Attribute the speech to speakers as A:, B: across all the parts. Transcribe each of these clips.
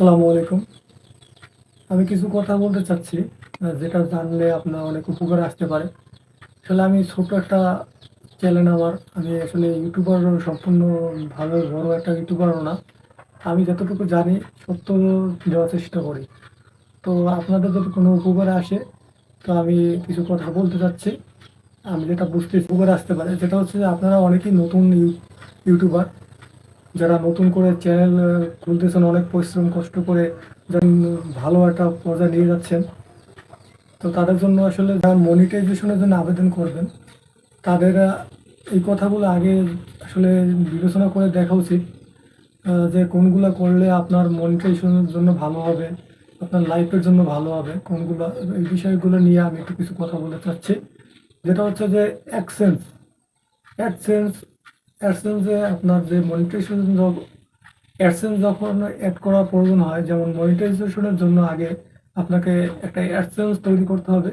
A: আসসালামু আলাইকুম। আমি কিছু কথা বলতে চাচ্ছি যেটা জানলে আপনার অনেক উপকার আসতে পারে। আসলে আমি ছোট একটা চ্যানেল আমার, আমি আসলে ইউটিউবার সম্পূর্ণ ভালো, বড় একটা ইউটিউবারও না। আমি যতটুকু জানি সত্য দেওয়ার চেষ্টা করি। তো আপনাদের যদি কোনো উপকার আসে, তো আমি কিছু কথা বলতে চাচ্ছি। আমি যেটা বুঝতে উপকার আসতে পারে যেটা হচ্ছে যে আপনারা অনেকেই নতুন ইউ- ইউটিউবার যারা নতুন করে চ্যানেল খুলতেছেন, অনেক পরিশ্রম, কষ্ট করে যেন ভালো একটা পর্যায়ে নিয়ে যাচ্ছেন, তো তাদের জন্য আসলে যারা মনিটাইজেশনের জন্য আবেদন করবেন, তাদের এই কথাগুলো আগে আসলে বিবেচনা করে দেখা উচিত যে কোনগুলো করলে আপনার মনিটাইজেশনের জন্য ভালো হবে, আপনার লাইফের জন্য ভালো হবে, কোনগুলো, এই বিষয়গুলো নিয়ে আমি একটু কিছু কথা বলতে চাচ্ছি। যেটা হচ্ছে যে অ্যাকসেন্স অ্যাডসেন্স অ্যাডসেন্সে আপনার যে মনিটাইজেশন অ্যাডসেন্স যখন অ্যাড করার প্রয়োজন হয়, যেমন মনিটাইজেশনের জন্য আগে আপনাকে একটা অ্যাডসেন্স তৈরি করতে হবে।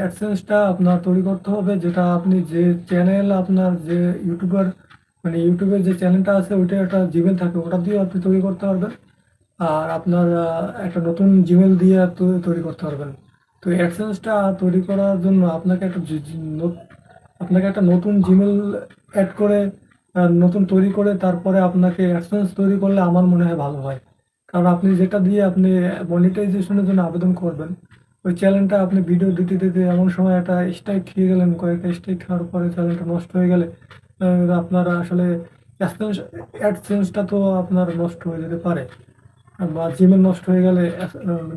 A: অ্যাডসেন্সটা আপনার তৈরি করতে হবে, যেটা আপনি যে চ্যানেল আপনার যে ইউটিউবার মানে ইউটিউবের যে চ্যানেলটা আছে, ওইটা একটা জিমেল থাকে, ওটা দিয়ে আপনি তৈরি করতে পারবেন। আর আপনার একটা নতুন জিমেল দিয়ে তৈরি করতে পারবেন। তো অ্যাডসেন্সটা তৈরি করার জন্য আপনাকে একটা আপনাকে একটা নতুন জিমেল অ্যাড করে নতুন তৈরি করে, তারপরে আপনাকে অ্যাডসেন্স তৈরি করলে আমার মনে হয় ভালো হয়। কারণ আপনি যেটা দিয়ে আপনি মনিটাইজেশনের জন্য আবেদন করবেন, ওই চ্যানেলটা আপনি ভিডিও দিতে দিতে এমন সময় একটা স্ট্রাইক খেয়ে গেলেন কয়েকটা স্ট্রাইক খাওয়ার পরে চ্যানেলটা নষ্ট হয়ে গেলে আপনার আসলে অ্যাডসেন্সটা তো আপনার নষ্ট হয়ে যেতে পারে। বা জিমেল নষ্ট হয়ে গেলে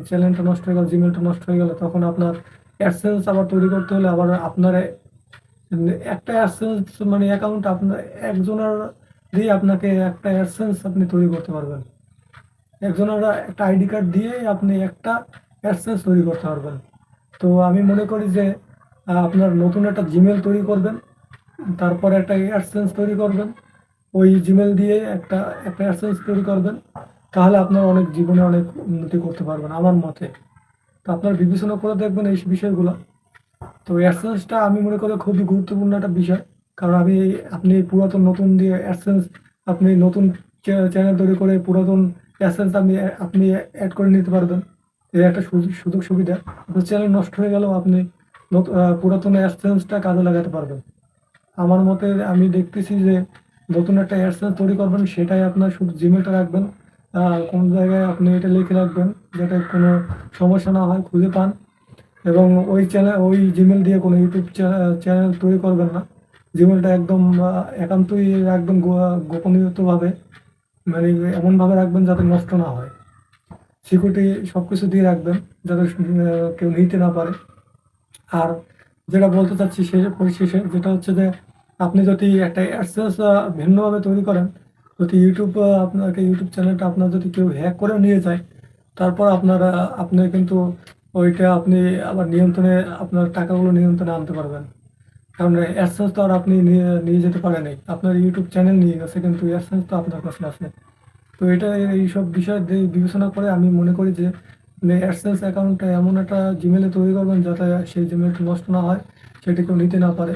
A: চ্যানেলটা নষ্ট হয়ে গেলে জিমেলটা নষ্ট হয়ে গেলে, তখন আপনার অ্যাডসেন্স আবার তৈরি করতে হলে আবার আপনার একটা অ্যাডসেন্স মানে অ্যাকাউন্ট আপনার, একজনের দিয়ে আপনাকে একটা অ্যাডসেন্স আপনি তৈরি করতে পারবেন। একজনের একটা আইডি কার্ড দিয়ে আপনি একটা অ্যাডসেন্স তৈরি করতে পারবেন। তো আমি মনে করি যে আপনার নতুন একটা জিমেল তৈরি করবেন, তারপরে একটা অ্যাডসেন্স তৈরি করবেন, ওই জিমেল দিয়ে একটা একটা অ্যাডসেন্স তৈরি করবেন, তাহলে আপনার অনেক জীবনে অনেক উন্নতি করতে পারবেন আমার মতে। তো আপনার বিবেচনা করে দেখবেন এই বিষয়গুলো। তো অ্যাডসেন্সটা আমি মনে করি খুবই গুরুত্বপূর্ণ একটা বিষয়। কারণ আমি, আপনি পুরাতন নতুন দিয়ে অ্যাডসেন্স আপনি নতুন চ্যানেল তৈরি করে পুরাতন অ্যাডসেন্স আপনি আপনি অ্যাড করে নিতে পারবেন। এই একটা সুযোগ সুবিধা। আপনার চ্যানেল নষ্ট হয়ে গেলেও আপনি পুরাতন অ্যাডসেন্সটা কাজে লাগাতে পারবেন। আমার মতে আমি দেখতেছি যে নতুন একটা অ্যাডসেন্স তৈরি করবেন, সেটাই আপনার শুধু জিমেলটা রাখবেন। কোন জায়গায় আপনি এটা লিখে রাখবেন, যাতে কোনো সমস্যা না হয়, খুঁজে পান। এবং ওই চ্যানেল ওই জিমেল দিয়ে কোনো ইউটিউব চ্যানেল তৈরি করবেন না। জিমেলটা একদম একান্তই গো- গোপনীয়তভাবে মানে এমনভাবে রাখবেন যাতে নষ্ট না হয়। সিকিউরিটি সব কিছু দিয়ে রাখবেন, যাতে কেউ নিতে না পারে। আর যেটা বলতে চাচ্ছি শেষে পরিশেষে, যেটা হচ্ছে যে আপনি যদি একটা অ্যাডসেন্স ভিন্নভাবে তৈরি করেন, যদি ইউটিউব আপনাকে ইউটিউব চ্যানেলটা আপনার যদি কেউ হ্যাক করে নিয়ে যায়, তারপর আপনার আপনি কিন্তু ওইটা আপনি আবার নিয়ন্ত্রণে, আপনার টাকাগুলো নিয়ন্ত্রণে আনতে পারবেন। কারণ অ্যাডসেন্স তো আর আপনি নিয়ে যেতে পারেন আপনার ইউটিউব চ্যানেল নিয়ে গেছে, কিন্তু অ্যাডসেন্স তো আপনার কাছে আছে। তো এটা এইসব বিষয় বিবেচনা করে আমি মনে করি যে অ্যাডসেন্স অ্যাকাউন্টটা এমন একটা জিমেলে তৈরি করবেন যাতে সেই জিমেলটা নষ্ট না হয়, সেটা কেউ নিতে না পারে।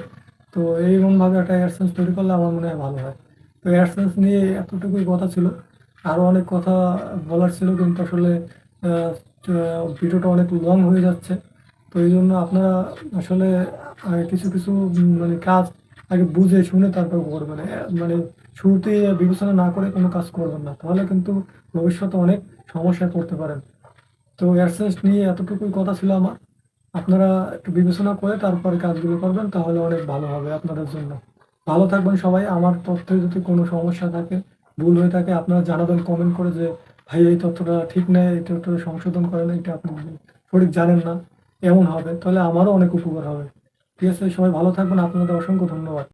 A: তো এইরকমভাবে একটা অ্যাডসেন্স তৈরি করলে আমার মনে হয় ভালো হয়। তো অ্যাডসেন্স নিয়ে এতটুকুই কথা ছিল। আরও অনেক কথা বলার ছিল, কিন্তু আসলে ভিডিওটা অনেক লং হয়ে যাচ্ছে। তো এই জন্য আপনারা আসলে কিছু কিছু মানে কাজ আগে বুঝে শুনে তারপর করবেন। মানে শুরুতে বিবেচনা না করে কোনো কাজ করবেন না। তাহলে কিন্তু ভবিষ্যতে অনেক সমস্যায় পড়তে পারেন। তো অ্যাডসেন্স নিয়ে এতটুকুই কথা ছিল আমার। আপনারা একটু বিবেচনা করে তারপরে কাজগুলো করবেন, তাহলে অনেক ভালো হবে আপনাদের জন্য। ভালো থাকবেন সবাই। আমার তথ্যে যদি কোনো সমস্যা থাকে, ভুল হয়ে থাকে, আপনারা জানাবেন কমেন্ট করে যে ভাই, এই তথ্যটা ঠিক নেই, এই তথ্যটা সংশোধন করেন, এটা আপনি সঠিক জানেন না, এমন হবে, তাহলে আমারও অনেক উপকার হবে। ঠিক আছে, সবাই ভালো থাকবেন, আপনাদের অসংখ্য ধন্যবাদ।